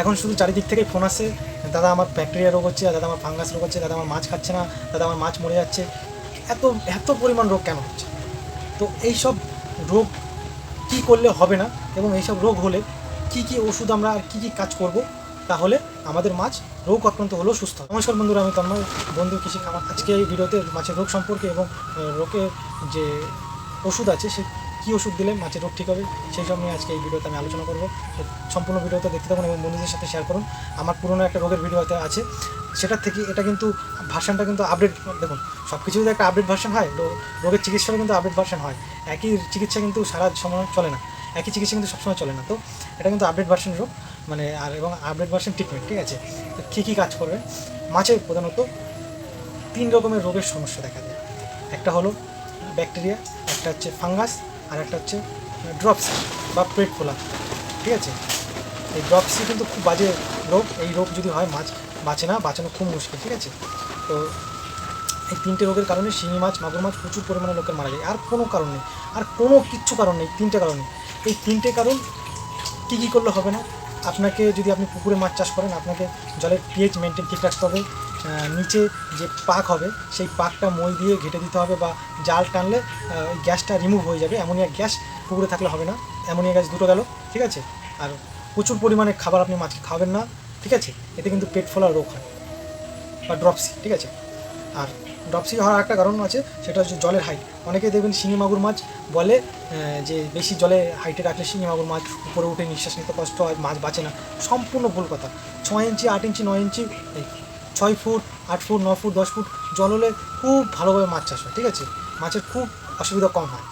এখন শুধু চারিদিক থেকে ফোন আসে, দাদা আমার ব্যাকটেরিয়া রোগ হচ্ছে দাদা আমার ফাঙ্গাস রোগ হচ্ছে, দাদা আমার মাছ খাচ্ছে না, দাদা আমার মাছ মরে যাচ্ছে। এত এত পরিমাণ রোগ কেন হচ্ছে? তো এই সব রোগ কি করলে হবে না, এবং এইসব রোগ হলে কি কি ওষুধ আমরা আর কী কী কাজ করব, তাহলে আমাদের মাছ রোগ আক্রান্ত হলেও সুস্থ। নমস্কার বন্ধুরা, আমি তন্ময়, বন্ধু কৃষি খামার। আজকে এই ভিডিওতে মাছের রোগ সম্পর্কে এবং রোগের যে ওষুধ আছে, সে কী ওষুধ দিলে মাছের রোগ ঠিক হবে, সেই সব নিয়ে আজকে এই ভিডিওতে আমি আলোচনা করব। সম্পূর্ণ ভিডিওতে দেখতে থাকুন এবং বন্ধুদের সাথে শেয়ার করুন। আমার পুরনো একটা রোগের ভিডিওতে আছে। সেটার থেকে এটা কিন্তু ভার্সানটা কিন্তু আপডেট দেখুন সব কিছু যদি একটা আপডেট ভার্সন হয় রোগের চিকিৎসারও কিন্তু আপডেট ভার্সান হয়। একই চিকিৎসা কিন্তু সারা সময় চলে না। একই চিকিৎসা কিন্তু সবসময় চলে না। তো এটা কিন্তু আপডেট ভার্সন রোগ মানে আর এবং আপডেট ভার্সন ট্রিটমেন্ট ঠিক আছে? তো কী কী কাজ করবে? মাছের প্রধানত তিন রকমের রোগের সমস্যা দেখা যায় একটা হলো ব্যাকটেরিয়া একটা হচ্ছে ফাঙ্গাস আর একটা হচ্ছে ড্রপসি বা পেট ফোলা ঠিক আছে? এই ড্রপসি কিন্তু খুব বাজে রোগ, এই রোগ যদি হয় মাছ, বাঁচে না, বাঁচানো খুব মুশকিল, ঠিক আছে? তো এই তিনটে রোগের কারণে শিঙি মাছ, মাগুর মাছ প্রচুর পরিমাণে লোকের মারা যায়। আর কোনো কারণ নেই, আর কোনো কিচ্ছু কারণ নেই, তিনটে কারণ এই তিনটে কারণ কী কী করলে হবে না? আপনাকে যদি আপনি পুকুরে মাছ চাষ করেন, আপনাকে জলের পিএইচ মেনটেন ঠিক রাখতে হবে। নিচে যে পাক হবে, সেই পাকটা মই দিয়ে ঘেটে দিতে হবে বা জাল টানলে গ্যাসটা রিমুভ হয়ে যাবে। অ্যামোনিয়া গ্যাস পুকুরে থাকলে হবে না। অ্যামোনিয়া গ্যাস দুটো গেল, ঠিক আছে? আর প্রচুর পরিমাণে খাবার আপনি মাছকে খাবেন না, ঠিক আছে? এতে কিন্তু পেট ফোলার রোগ হয় বা ড্রপসি ঠিক আছে? আর ড্রপসি হওয়ার একটা কারণ আছে, সেটা হচ্ছে জলের হাইট অনেকে দেখবেন শিঙি মাগুর মাছ বলে যে বেশি জলে হাইটে রাখলে শিঙি মাগুর মাছ উপরে উঠে নিঃশ্বাস নিতে কষ্ট হয়, মাছ বাঁচে না। সম্পূর্ণ ভুল কথা। ছয় ইঞ্চি, আট ইঞ্চি, নয় ইঞ্চি ছয় ফুট, আট ফুট, ন ফুট, দশ ফুট জল হলে খুব ভালোভাবে মাছ চাষ হয়, ঠিক আছে? মাছের খুব অসুবিধা কম হয়।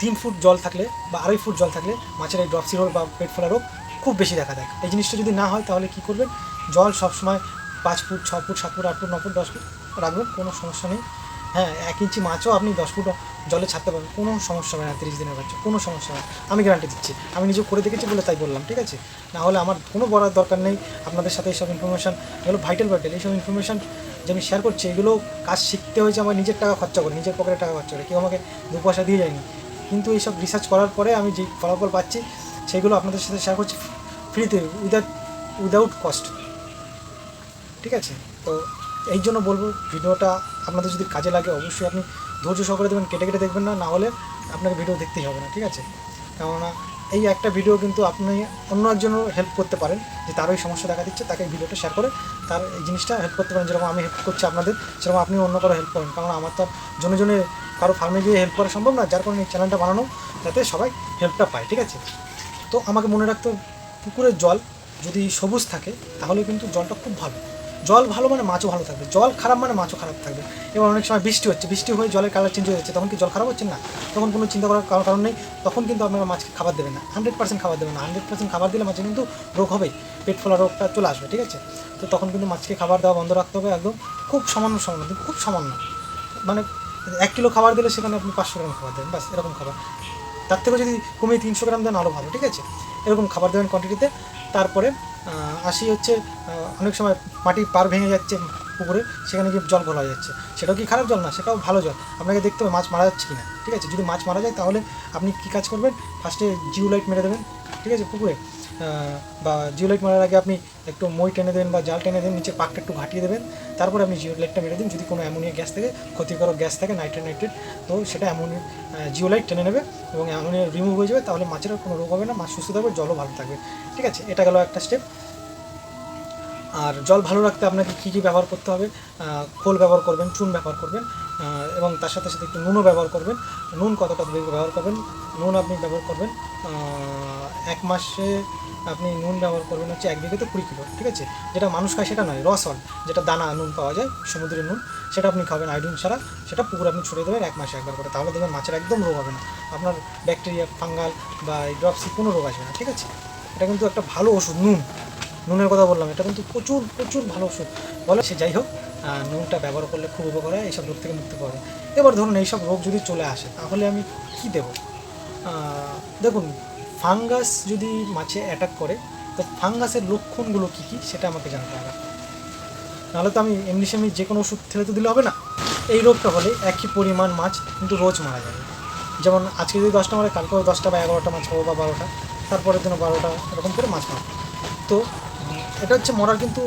তিন ফুট জল থাকলে বা আড়াই ফুট জল থাকলে মাছের এই ড্রপসি রোগ বা পেট ফোলা রোগ খুব বেশি দেখা দেয়। এই জিনিসটা যদি না হয় তাহলে কী করবেন? জল সবসময় পাঁচ ফুট, ছ ফুট, সাত ফুট, আট ফুট, ন ফুট, দশ ফুট রাখবেন, কোনো সমস্যা নেই। হ্যাঁ এক ইঞ্চি মাছও আপনি দশ ফুট জলে ছাড়তে পারবে কোনো সমস্যা হবে না, তিরিশ দিনের বাচ্চা, কোনো সমস্যা না। আমি গ্যারান্টি দিচ্ছি। আমি নিজে করে দেখেছি বলে তাই বললাম, ঠিক আছে? না হলে আমার কোনো বলার দরকার নেই। আপনাদের সাথে এইসব ইনফরমেশান এগুলো ভাইটাল ভাইটাল এইসব ইনফরমেশান যে আমি শেয়ার করছি, এগুলো কাজ শিখতে হয়েছে আমার নিজের টাকা খরচা করে, নিজের পকেটে টাকা খরচা করে। কেউ আমাকে দু পয়সা দিয়ে যায়নি। কিন্তু এইসব রিসার্চ করার পরে আমি যে ফলাফল পাচ্ছি, সেগুলো আপনাদের সাথে শেয়ার করছি ফ্রিতে উইদাউট উইদাউট কস্ট ঠিক আছে? তো এই জন্য বলব, ভিডিওটা আপনাদের যদি কাজে লাগে, অবশ্যই আপনি ধৈর্য সহকারে দেবেন কেটে কেটে দেখবেন না না হলে আপনাকে ভিডিও দেখতেই হবে না, ঠিক আছে? কেননা এই একটা ভিডিও কিন্তু আপনি অন্য একজনও হেল্প করতে পারেন, যে তার ওই সমস্যা দেখা দিচ্ছে, তাকে ভিডিওটা শেয়ার করে তার এই জিনিসটা হেল্প করতে পারেন, যেরকম আমি হেল্প করছি আপনাদের, সেরকম আপনি অন্য কারও হেল্প করেন। কারণ আমার তো জনে জনে কারও ফার্মে গিয়ে হেল্প করা সম্ভব না, যার কারণে এই চ্যানেলটা বানানো, যাতে সবাই হেল্পটা পায়, ঠিক আছে? তো আমাকে মনে রাখতে পুকুরের জল যদি সবুজ থাকে, তাহলে কিন্তু জলটা খুব ভালো। জল ভালো মানে মাছও ভালো থাকবে। জল খারাপ মানে মাছও খারাপ থাকবে। এবার অনেক সময় বৃষ্টি হচ্ছে, বৃষ্টি হয়ে জলের কালার চেঞ্জ হয়ে যাচ্ছে, তখন কি জল খারাপ হচ্ছে না? তখন কোনো চিন্তা করার কারণ- কারণ নেই, তখন কিন্তু আপনারা মাছকে খাবার দেবেন না। হান্ড্রেড পার্সেন্ট খাবার দেবেন না। হান্ড্রেড পার্সেন্ট খাবার দিলে মাছে কিন্তু রোগ হবেই, পেট ফোলা রোগটা চলে আসবে, ঠিক আছে? তো তখন কিন্তু মাছকে খাবার দেওয়া বন্ধ রাখতে হবে একদম খুব সামান্য সামান্য খুব সামান্য। মানে এক কিলো খাবার দিলে সেখানে আপনি পাঁচশো গ্রাম খাবার দেবেন বাস এরকম খাবার। তার থেকে যদি কমিয়ে তিনশো গ্রাম দেন আরও ভালো, ঠিক আছে? এরকম খাবার দেবেন কোয়ান্টিটিতে তারপরে আসি হচ্ছে অনেক সময় মাটি পার ভেঙে যাচ্ছে পুকুরে, সেখানে গিয়ে জল ভোলা যাচ্ছে। সেটাও কি খারাপ জল না? সেটাও ভালো জল। আপনাকে দেখতে হবে মাছ মারা যাচ্ছে কি না ঠিক আছে? যদি মাছ মারা যায়, তাহলে আপনি কী কাজ করবেন? ফার্স্টে জিও লাইট মেরে দেবেন, ঠিক আছে, পুকুরে। বা জিওলাইট মারার আগে আপনি একটু মই টেনে দেবেন বা জাল টেনে দেবেন নিচে পাকটা একটু ঘাটিয়ে দেবেন। তারপরে আপনি জিও লাইটটা মেরে দিন। যদি কোনো অ্যামোনিয়া গ্যাস থাকে, ক্ষতিকারক গ্যাস থাকে, নাইট্রেট তো সেটা অ্যামোনিয়া জিওলাইট টেনে নেবে এবং অ্যামোনিয়া রিমুভ হয়ে যাবে। তাহলে মাছের কোনো রোগ হবে না, মাছ সুস্থ থাকবে, জলও ভালো থাকবে। ঠিক আছে? এটা গেল একটা স্টেপ আর জল ভালো রাখতে আপনাকে কী কী ব্যবহার করতে হবে? খোল ব্যবহার করবেন, চুন ব্যবহার করবেন। এবং তার সাথে সাথে একটু নুনও ব্যবহার করবেন। নুন কতটা ব্যবহার করবেন? নুন আপনি ব্যবহার করবেন এক মাসে আপনি নুন ব্যবহার করবেন হচ্ছে এক বিঘাতে কুড়ি কিলো, ঠিক আছে? যেটা মানুষ খায় সেটা নয় র সল্ট যেটা দানা, নুন পাওয়া যায়, সমুদ্রের নুন, সেটা আপনি খাবেন আয়োডিন ছাড়া, সেটা পুকুর আপনি ছড়িয়ে দেবেন এক মাসে একবার করে। তাহলে দেখবেন মাছের একদম রোগ হবে না। আপনার ব্যাকটেরিয়া ফাঙ্গাল বা এই ড্রপসি কোনো রোগ আসবে না, ঠিক আছে? এটা কিন্তু একটা ভালো ওষুধ, নুন। নুনের কথা বললাম, এটা কিন্তু প্রচুর প্রচুর ভালো ওষুধ। বলে সে যাই হোক নুনটা ব্যবহার করলে খুব উপকার হয়, এইসব রোগ থেকে মুক্তি পাবে এবার ধরুন এইসব রোগ যদি চলে আসে, তাহলে আমি কী দেবো? দেখুন, ফাঙ্গাস যদি মাছে অ্যাটাক করে, তো ফাঙ্গাসের লক্ষণগুলো কী কী সেটা আমাকে জানতে হবে। নাহলে তো আমি এমনি সেমনি যে কোনো ওষুধ ঠেলে তো দিলে হবে না। এই রোগটা হলে একই পরিমাণ মাছ কিন্তু রোজ মারা যাবে। যেমন আজকে যদি দশটা মারে, কালকেও দশটা বা এগারোটা মাছ খাব বা বারোটা, তারপরের দিন বারোটা এরকম করে মাছ মারবো তো এটা হচ্ছে মরার কিন্তু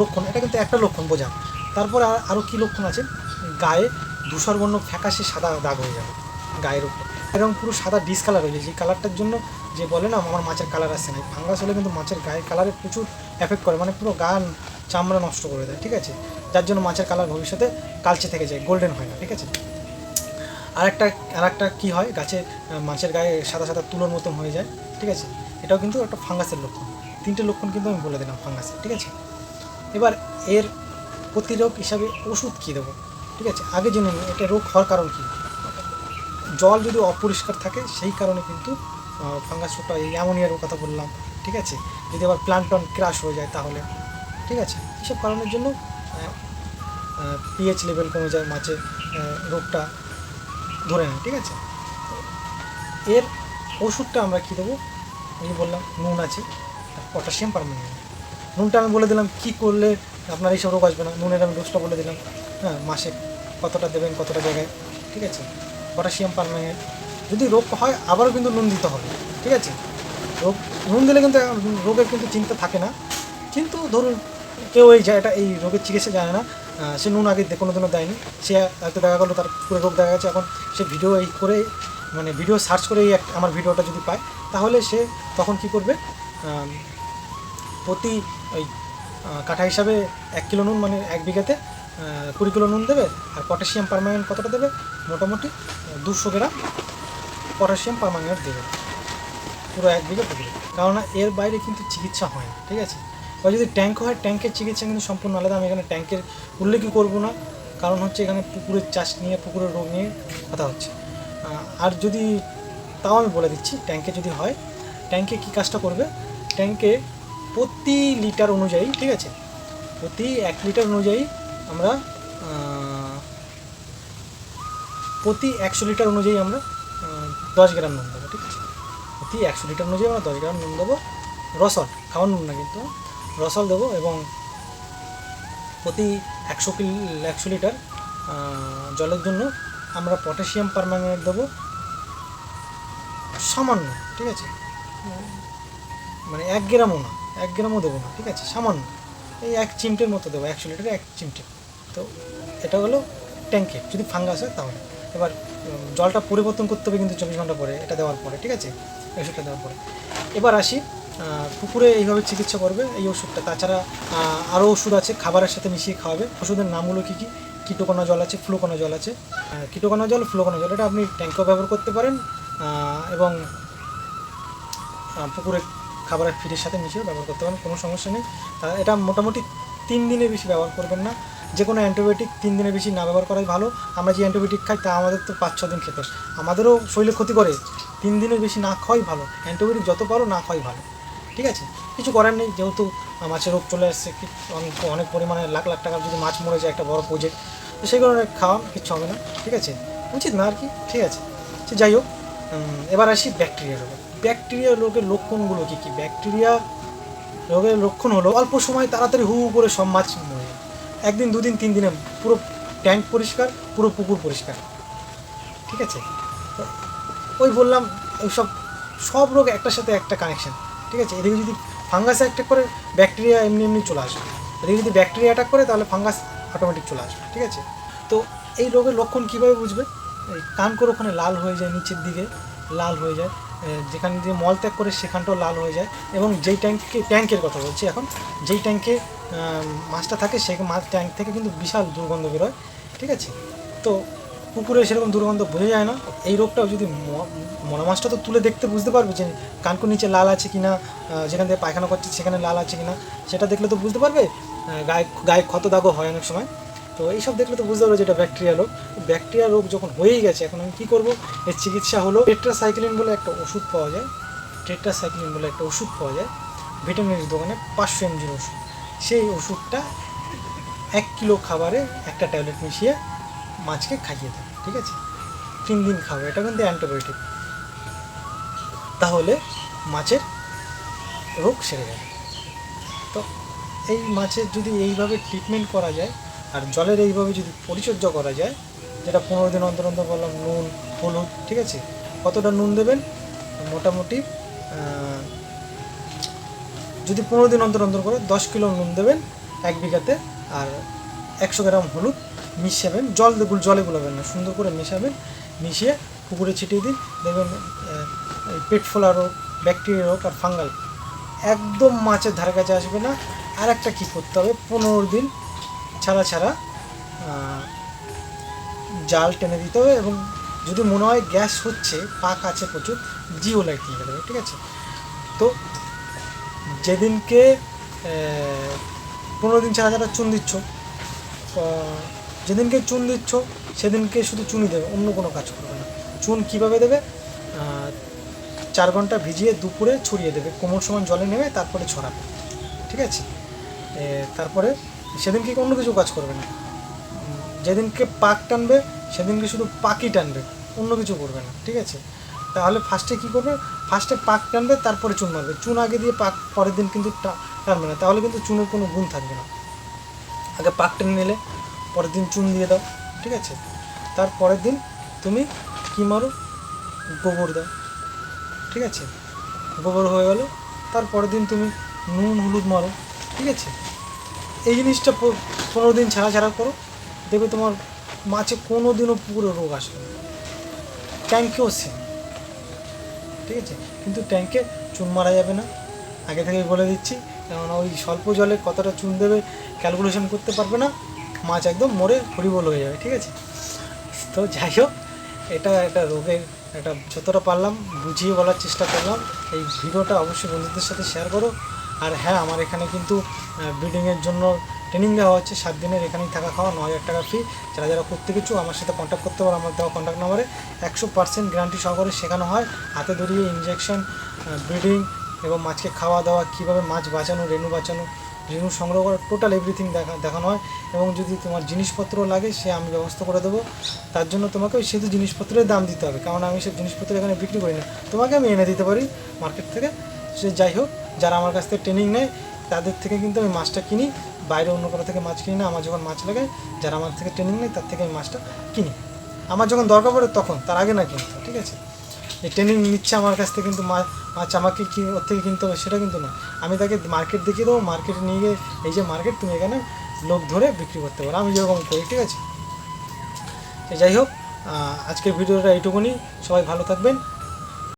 লক্ষণ, এটা কিন্তু একটা লক্ষণ বোঝা। তারপরে আর- আরও কী লক্ষণ আছে? গায়ে ধূসর বর্ণ ফ্যাকাশে সাদা দাগ হয়ে যাবে, গায়ের উপর। এরকম পুরো সাদা ডিস কালার হয়ে যায়। যে কালারটার জন্য যে বলে না, আমার মাছের কালার আসছে না। ফাঙ্গাস হলে কিন্তু মাছের গায়ের কালারে প্রচুর এফেক্ট করে। মানে পুরো গান, চামড়া নষ্ট করে দেয়, ঠিক আছে? যার জন্য মাছের কালার ভবিষ্যতে কালচে থেকে যায় গোল্ডেন হয় না, ঠিক আছে? আরেকটা আরেকটা কী হয়? গাছে মাছের গায়ে সাদা সাদা তুলোর মতন হয়ে যায়, ঠিক আছে? এটাও কিন্তু একটা ফাঙ্গাসের লক্ষণ। তিনটে লক্ষণ কিন্তু আমি বলে দিলাম ফাঙ্গাসের ঠিক আছে? এবার এর প্রতিরোধ হিসাবে ওষুধ কী দেবো? ঠিক আছে? আগে জেনে নিন এটা রোগ হওয়ার কারণ কী? জল যদি অপরিষ্কার থাকে, সেই কারণে কিন্তু ফাঙ্গাস রোগটা এই অ্যামোনিয়ার কথা বললাম, ঠিক আছে? যদি আবার প্লান্টন ক্রাশ হয়ে যায় তাহলে, ঠিক আছে? এসব কারণের জন্য পিএইচ লেভেল কমে যায় মাছের রোগটা ধরে নেয়, ঠিক আছে? এর ওষুধটা আমরা কী দেবো? আমি বললাম নুন আছে পটাশিয়াম পারমানেন্ট। নুনটা আমি বলে দিলাম কী করলে আপনার এইসব রোগ আসবে না। নুনের আমি ডোজটা বলে দিলাম। হ্যাঁ মাসে কতটা দেবেন, কতটা জায়গায়, ঠিক আছে? Potassium permanent. যদি রোগ হয়, আবারও কিন্তু নুন দিতে হবে, ঠিক আছে? রোগ, নুন দিলে কিন্তু, রোগের কিন্তু চিন্তা থাকে না। কিন্তু ধরুন, কেউ এই এটা এই রোগের চিকিৎসা জানে না সে নুন আগে কোনো দিনও দেয়নি। সে হয়তো দেখা গেলো, তার পুরো রোগ দেখা গেছে। এখন সে ভিডিও এই করে মানে ভিডিও সার্চ করে এই আমার ভিডিওটা যদি পায়, তাহলে সে তখন কি করবে? প্রতি ওই কাঠা হিসাবে এক কিলো নুন মানে এক বিঘাতে কুড়ি কিলো নুন দেবে। আর পটাশিয়াম পারমানেন্ট কতটা দেবে? মোটামুটি দুশো গ্রাম পটাশিয়াম পারমানেন্ট দেবে। পুরো এক বিঘা দেবে। কেননা এর বাইরে কিন্তু চিকিৎসা হয় না, ঠিক আছে? বা যদি ট্যাঙ্ক হয়, ট্যাঙ্কের চিকিৎসা কিন্তু সম্পূর্ণ আলাদা। আমি এখানে ট্যাঙ্কের উল্লেখই করব না। কারণ হচ্ছে এখানে পুকুরের চাষ নিয়ে, পুকুরের রোগ নিয়ে কথা হচ্ছে। আর যদি, তাও আমি বলে দিচ্ছি, ট্যাঙ্কে যদি হয়, ট্যাঙ্কে কী কাজটা করবে? ট্যাঙ্কে প্রতি লিটার অনুযায়ী, ঠিক আছে? প্রতি এক লিটার অনুযায়ী আমরা প্রতি একশো লিটার অনুযায়ী আমরা দশ গ্রাম নুন দেবো, ঠিক আছে? প্রতি একশো লিটার অনুযায়ী আমরা দশ গ্রাম নুন দেবো। রসল খাওয়ার নুন না কিন্তু রসল দেবো এবং প্রতি একশো কিল, একশো লিটার জলের জন্য আমরা পটাশিয়াম পারম্যাঙ্গানেট দেবো। সামান্য ঠিক আছে? মানে এক গ্রামও না। এক গ্রামও দেবো না, ঠিক আছে? সামান্য। এই এক চিমটের মতো দেবো, একশো লিটারে এক চিমটে। তো এটা হলো ট্যাঙ্কে যদি ফাঙ্গাস হয় তাহলে। এবার জলটা পরিবর্তন করতে হবে কিন্তু চব্বিশ ঘণ্টা পরে, এটা দেওয়ার পরে, ঠিক আছে? এই ওষুধটা দেওয়ার পরে। এবার আসি পুকুরে এইভাবে চিকিৎসা করবে এই ওষুধটা। তাছাড়া আরও ওষুধ আছে, খাবারের সাথে মিশিয়ে খাওয়াবে। ওষুধের নামগুলো কী কী? কিটোকোনা জল আছে, ফ্লুকোনা জল আছে। কিটোকোনা জল, ফ্লুকোনা জল, এটা আপনি ট্যাঙ্কেও ব্যবহার করতে পারেন। এবং পুকুরে খাবারের ফিডের সাথে মিশিয়ে ব্যবহার করতে পারেন, কোনো সমস্যা নেই। তা এটা মোটামুটি তিন দিনের বেশি ব্যবহার করবেন না। যে কোনো অ্যান্টিবায়োটিক তিন দিনের বেশি না ব্যবহার করাই ভালো। আমরা যে অ্যান্টিবায়োটিক খাই তা আমাদের তো পাঁচ ছ দিন খেতে আমাদেরও শরীরে ক্ষতি করে। তিন দিনের বেশি না খাওয়াই ভালো। অ্যান্টিবায়োটিক যত পারো না খাওয়াই ভালো। ঠিক আছে? কিছু করার নেই, যেহেতু মাছের রোগ চলে আসছে অনেক অনেক পরিমাণে লাখ লাখ টাকার যদি মাছ মরে যায় একটা বড় প্রজেক্ট তো সেই কারণে খাওয়া কিচ্ছু হবে না। ঠিক আছে? উচিত না আর কি। ঠিক আছে? যাই হোক এবার আসি ব্যাকটেরিয়া রোগে। ব্যাকটেরিয়া রোগের লক্ষণগুলো কী কী? ব্যাকটেরিয়া রোগের লক্ষণ হলো অল্প সময় তাড়াতাড়ি হু হু করে সব মাছ মরে। একদিন, দুদিন, তিন দিনে পুরো ট্যাঙ্ক পরিষ্কার, পুরো পুকুর পরিষ্কার। ঠিক আছে? ওই বললাম ওইসব সব সব রোগ একটার সাথে একটা কানেকশান ঠিক আছে? এদিকে যদি ফাঙ্গাস অ্যাটাক করে ব্যাকটেরিয়া এমনি এমনি চলে আসবে। এদিকে যদি ব্যাকটেরিয়া অ্যাটাক করে, তাহলে ফাঙ্গাস অটোমেটিক চলে আসবে। ঠিক আছে? তো এই রোগের লক্ষণ কীভাবে বুঝবে? এই কান করে ওখানে লাল হয়ে যায়, নিচের দিকে লাল হয়ে যায়। যেখানে দিয়ে মল ত্যাগ করে সেখানটাও লাল হয়ে যায়। এবং যেই ট্যাঙ্কে, ট্যাঙ্কের কথা বলছি এখন, যেই ট্যাঙ্কে মাছটা থাকে সে মাছ ট্যাঙ্ক থেকে কিন্তু বিশাল দুর্গন্ধ বেরোয়, ঠিক আছে? তো পুকুরে সেরকম দুর্গন্ধ বোঝা যায় না। এই রোগটাও যদি মরা মাছটা তো তুলে দেখতে বুঝতে পারবে যে কানকুর নিচে লাল আছে কি না যেখান থেকে পায়খানা করছে সেখানে লাল আছে কি না সেটা দেখলে তো বুঝতে পারবে। গায়ে গায়ে ক্ষত দাগও হয় অনেক সময়। তো এইসব দেখলে তো বুঝতে পারবে যে এটা ব্যাকটেরিয়া রোগ। ব্যাকটেরিয়া রোগ যখন হয়েই গেছে, এখন আমি কী করব? এর চিকিৎসা হলো টেট্রাসাইক্লিন বলে একটা ওষুধ পাওয়া যায়। টেট্রাসাইক্লিন বলে একটা ওষুধ পাওয়া যায়। ভিটামিনের দোকানে পাঁচশো এমজির ওষুধ। সেই ওষুধটা এক কিলো খাবারে একটা ট্যাবলেট মিশিয়ে মাছকে খাইয়ে দেয় ঠিক আছে? তিন দিন খাবে, এটা কিন্তু অ্যান্টিবায়োটিক তাহলে মাছের রোগ সেরে যাবে। তো এই মাছের যদি এইভাবে ট্রিটমেন্ট করা যায় আর জলের এইভাবে যদি পরিচর্যা করা যায়, যেটা পনেরো দিন অন্তর অন্তর বললাম, নুন, হলুদ, ঠিক আছে? কতটা নুন দেবেন? মোটামুটি যদি পনেরো দিন অন্তর অন্তর করে দশ কিলো নুন দেবেন এক বিঘাতে, আর একশো গ্রাম হলুদ মিশাবেন। জল জলে গুলাবেন না, সুন্দর করে মেশাবেন, মিশিয়ে পুকুরে ছিটিয়ে দিন। দেখবেন পেট ফোলা রোগ ব্যাকটেরিয়া রোগ আর ফাঙ্গাল, একদম মাছের ধারে কাছে আসবে না। আর একটা কী করতে হবে? পনেরো দিন ছাড়া ছাড়া জাল টেনে দিতে হবে এবং যদি মনে হয় গ্যাস হচ্ছে পাক আছে প্রচুর জিও লাইট নিয়ে দেবে ঠিক আছে? তো যেদিনকে পনেরো দিন ছাড়া ছাড়া চুন দিচ্ছ যেদিনকে চুন দিচ্ছ সেদিনকে শুধু চুনই দেবে অন্য কোনো কাজ করবে না। চুন কীভাবে দেবে? চার ঘণ্টা ভিজিয়ে দুপুরে ছড়িয়ে দেবে কোমর সমান জলে নেবে তারপরে ছড়াবে ঠিক আছে? এ, তারপরে সেদিনকে অন্য কিছু কাজ করবে না? যেদিনকে পাক টানবে, সেদিনকে শুধু পাকই টানবে, অন্য কিছু করবে না, ঠিক আছে? তাহলে ফার্স্টে কী করবে? ফার্স্টে পাক টানবে, তারপরে চুন মারবে। চুন আগে দিয়ে পাক, পরের দিন কিন্তু টানবে না। তাহলে কিন্তু চুনের কোনো গুণ থাকবে না। আগে পাক টেনে নিলে, পরের দিন চুন দিয়ে দাও, ঠিক আছে? তার পরের দিন তুমি কী মারো? গোবর দাও, ঠিক আছে? গোবর হয়ে গেলো তারপরের দিন তুমি নুন, হলুদ মারো, ঠিক আছে? এই জিনিসটা পনেরো দিন ছাড়া ছাড়া করো। দেখবে তোমার মাছে কোনো দিনও পুরো রোগ আসবে না। ট্যাঙ্কেও সেম ঠিক আছে? কিন্তু ট্যাঙ্কে চুন মারা যাবে না। আগে থেকে বলে দিচ্ছি, কেননা ওই স্বল্প জলে কতটা চুন দেবে ক্যালকুলেশন করতে পারবে না। মাছ একদম মরে হরিবল হয়ে যাবে, ঠিক আছে? তো যাই হোক, এটা একটা রোগের একটা যতটা পারলাম, বুঝিয়ে বলার চেষ্টা করলাম। এই ভিডিওটা অবশ্যই বন্ধুদের সাথে শেয়ার করো। আর হ্যাঁ আমার এখানে কিন্তু ব্রিডিংয়ের জন্য ট্রেনিং দেওয়া হচ্ছে। সাত দিনের এখানেই থাকা খাওয়া, ন হাজার টাকা ফি যারা যারা করতে কিছু আমার সাথে কন্ট্যাক্ট করতে পারো, আমার দেওয়া কন্ট্যাক্ট নাম্বারে একশো পার্সেন্ট গ্যারান্টি সহকারে শেখানো হয়। হাতে ধরিয়ে ইঞ্জেকশন ব্রিডিং এবং মাছকে খাওয়া দাওয়া, কীভাবে মাছ বাঁচানো, রেণু বাঁচানো, রেণু সংগ্রহ করা টোটাল এভরিথিং দেখা, দেখানো হয়। এবং যদি তোমার জিনিসপত্র লাগে, সে আমি ব্যবস্থা করে দেবো। তার জন্য তোমাকে ওই শুধু জিনিসপত্রের দাম দিতে হবে। কারণ আমি সব জিনিসপত্র এখানে বিক্রি করি না। তোমাকে আমি এনে দিতে পারি মার্কেট থেকে। সে যাই হোক, যারা আমার কাছ থেকে ট্রেনিং নেয় তাদের থেকে কিন্তু আমি মাছটা কিনি। বাইরে অন্য কারও থেকে মাছ কিনি না। আমার যখন মাছ লাগে, যারা আমার থেকে ট্রেনিং নেয়, তার থেকে আমি মাছটা কিনি। আমার যখন দরকার পড়ে তখন, তার আগে না কিন্তু ঠিক আছে? এই ট্রেনিং নিচ্ছে আমার কাছ থেকে কিন্তু মাছ আমাকে কি ওর থেকে কিনতে হবে সেটা কিন্তু না। আমি তাকে মার্কেট দেখিয়ে দেবো। মার্কেটে নিয়ে গিয়ে, এই যে মার্কেট, তুমি এখানে লোক ধরে বিক্রি করতে পারো। আমি যেরকম করি, ঠিক আছে? যাই হোক আজকের ভিডিওটা এইটুকুনি। সবাই ভালো থাকবেন।